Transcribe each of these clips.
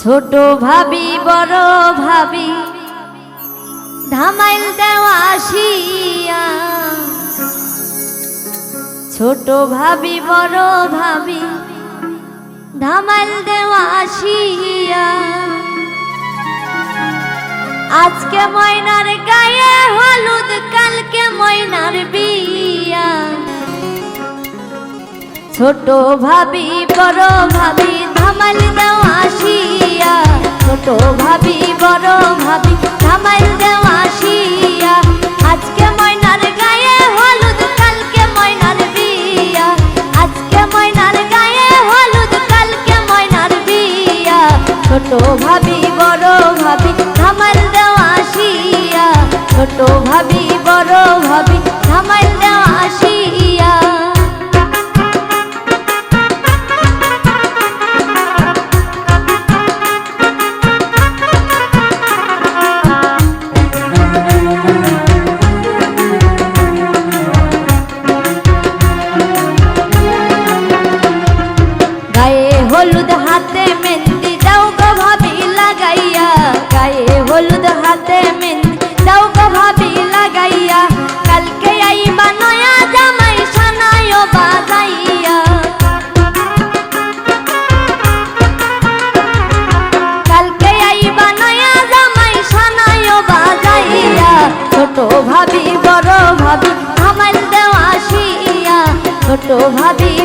ছোট ভাবি, বড় ভাবি, ধামাইল দেওয়া আসিয়া। ছোট ভাবি, বড় ভাবি, ধামাইল দেওয়া আসিয়া। আজকে ময়নার গায়ে হলুদ, কালকে ময়নার বিয়া। ছোট ভাবি, বড় ভাবি, ধামাইল দেওয়া আসিয়া। ছোট ভাবি, বড় ভাবি ধামাল দেওয়া আজকে ময়নার গায়ে হলুদ, কালকে ময়নার বিয়া। আজকে ময়নার গায়ে হলুদ, কালকে ময়নার বিয়া। ছোট ভাবি, বড় ভাবি ধামাল দেওয়া ছোট ভাবি, বড় ভাবি ছোট ভাবি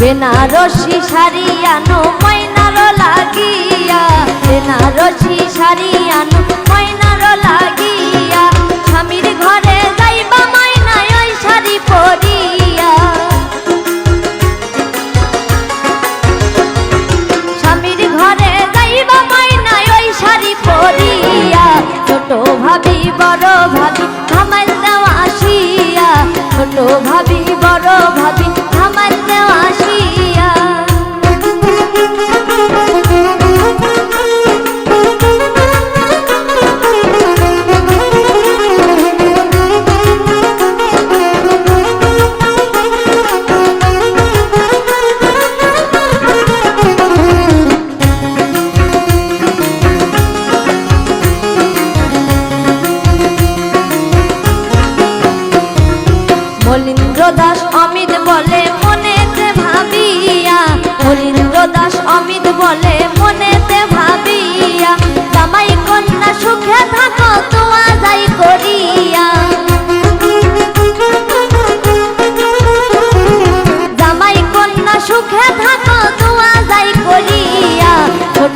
বেনারসি শাড়ি আনো ময়নার লাগিয়া। বেনারসি শাড়ি আনো ময়নার লাগিয়া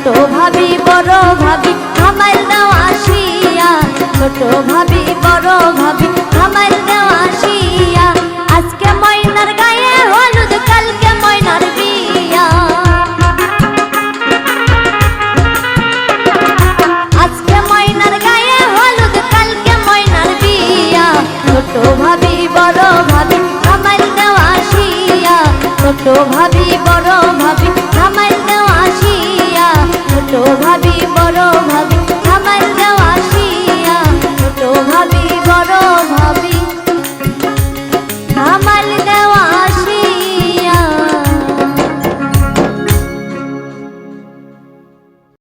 ছোট ভাবি, বড় ভাবি আসিয়া। ছোট ভাবি, বড় ভাবি আসিয়া। আজকে ময়নার গায়ে হলুদ, কালকে ময়নার বিয়া। আজকে ময়নার গায়ে হলুদ, কালকে ময়নার বিয়া। ছোট ভাবি, বড় ভাবি, আমায় আসিয়া। ছোট ভাবি todo